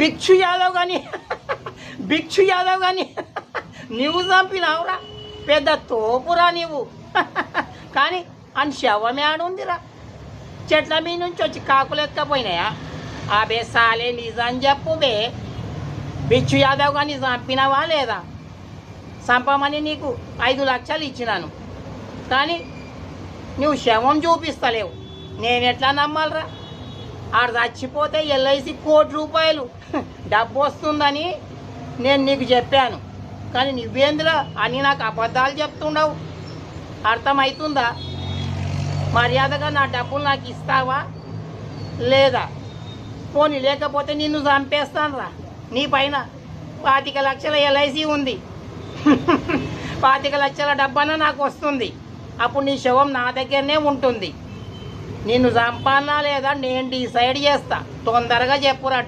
భిక్షు యాదవ్ కానీ భిక్షు యాదవ్ కానీ నువ్వు చంపినావురా. పెద్ద తోపురా నీవు. కానీ అని శవమే ఆడుందిరా. చెట్ల మీ నుంచి వచ్చి కాకులు ఎత్తుకపోయినాయా? అబే సాలే నిజం చెప్పుబే బిచ్చు యాదవ్ కానీ చంపినావా లేదా? చంపమని నీకు ఐదు లక్షలు ఇచ్చినాను. కానీ నువ్వు శవం చూపిస్తలేవు. నేను ఎట్లా నమ్మాలరా? ఆడు చచ్చిపోతే ఎల్ఐసి కోటి రూపాయలు. డబ్బు వస్తుందని నేను నీకు చెప్పాను. కానీ నువ్వేంద్రా? అని నాకు అబద్ధాలు చెప్తుండవు. అర్థమవుతుందా మర్యాదగా నా డబ్బులు నాకు ఇస్తావా? లేదా? పోనీ లేకపోతే నిన్ను చంపేస్తానురా. నీ పైన పాతిక లక్షల ఎల్ఐసి ఉంది. పాతిక లక్షల డబ్బన నాకు వస్తుంది. అప్పుడు నీ శవం నా దగ్గరనే ఉంటుంది. నిన్ను చంపానా లేదా నేను డిసైడ్ చేస్తా. తొందరగా చెప్పురా